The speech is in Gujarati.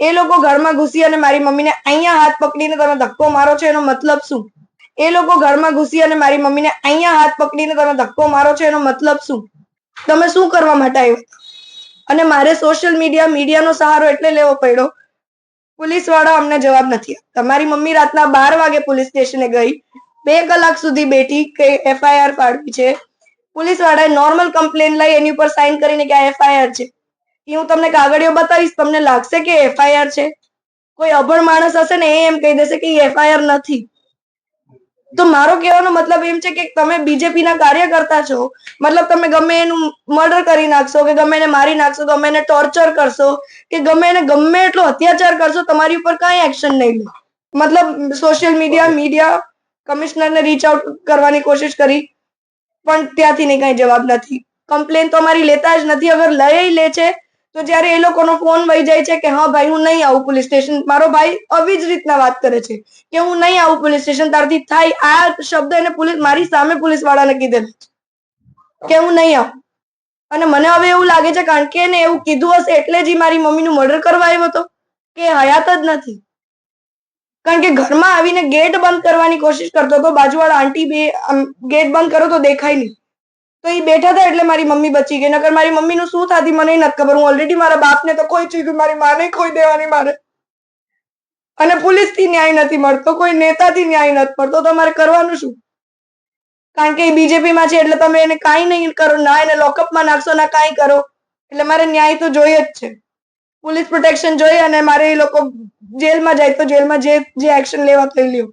એ લોકો ઘરમાં ઘૂસી અને મારી મમ્મીને અહીંયા હાથ પકડીને તમે ધક્કો મારો છો, એનો મતલબ શું? એ લોકો ઘરમાં ઘૂસી અને મારી મમ્મીને અહીંયા હાથ પકડીને તમે ધક્કો મારો છો, એનો મતલબ શું? તમે શું કરવા માટે આવ્યો? અને મારે સોશિયલ મીડિયા મીડિયાનો સહારો એટલે લેવો પડ્યો. પોલીસવાળા અમને જવાબ નથી તમારી મારી મમ્મી રાતના બાર વાગે પોલીસ સ્ટેશને ગઈ. બે કલાક સુધી બેઠી કે એફઆઈઆર પાડવી છે. પોલીસ વાળાએ નોર્મલ કમ્પ્લેન લઈ એની ઉપર સાઇન કરીને કે આ એફઆઈઆર છે. એ હું તમને કાગળિયો બતાવીશ તમને લાગશે કે એફઆઈઆર છે. કોઈ અભણ માણસ હશે ને એ એમ કહી દેશે કે એફઆઈઆર નથી. તો મારો કહેવાનો મતલબ એમ છે કે તમે બીજેપી ના કાર્યકર્તા છો મતલબ તમે ગમે એનું મર્ડર કરી નાખશો કે ગમે એને મારી નાખશો ગમે એને ટોર્ચર કરશો કે ગમે એને ગમે એટલો અત્યાચાર કરશો તમારી ઉપર કાંઈ એક્શન નહીં લો. મતલબ સોશિયલ મીડિયા મીડિયા કમિશનરને રીચ આઉટ કરવાની કોશિશ કરી પણ ત્યાંથી નહીં કાંઈ જવાબ નથી. કમ્પ્લેન તો અમારી લેતા જ નથી અગર લઈ લે છે તો જ્યારે એ લોકોનો ફોન વહી જાય છે કે, હા ભાઈ, હું નહીં આવું પોલીસ સ્ટેશન મારો ભાઈ આવી જ રીતના વાત કરે છે કે, હું નહીં આવું પોલીસ સ્ટેશન તારથી થાય આ શબ્દ એને પોલીસ મારી સામે પોલીસ વાળાને કીધેલો કે, હું નહીં આવું. અને મને હવે એવું લાગે છે કારણ કે એને એવું કીધું હશે એટલે જ મારી મમ્મીનું મર્ડર કરવા આવ્યો હતો કે હયાત જ નથી. કારણ કે ઘરમાં આવીને ગેટ બંધ કરવાની કોશિશ કરતો હતો, બાજુવાળા આંટી બે ગેટ બંધ કરો તો દેખાય નહીં. તો એ બેઠા હતા એટલે મારી મમ્મી બચી ગઈ. નકર મારી મમ્મીનું શું થાતી મને નથી ખબર. હું ઓલરેડી મારા બાપને તો કોઈ ચીજ મારી માને ખોઈ દેવાની મારે. અને પોલીસથી ન્યાય નથી મળતો. કોઈ નેતાથી ન્યાય નથી મળતો. મારે કરવાનું શું? કારણ કે એ બીજેપી માં છે એટલે તમે એને કાંઈ નહીં કરો. ના એને લોકઅપમાં નાખશો, ના કાંઈ કરો. એટલે મારે ન્યાય તો જોઈએ જ છે. પોલીસ પ્રોટેક્શન જોઈએ અને મારે એ લોકો જેલમાં જાય તો જેલમાં જે જે એક્શન લેવા થઈ લ્યો.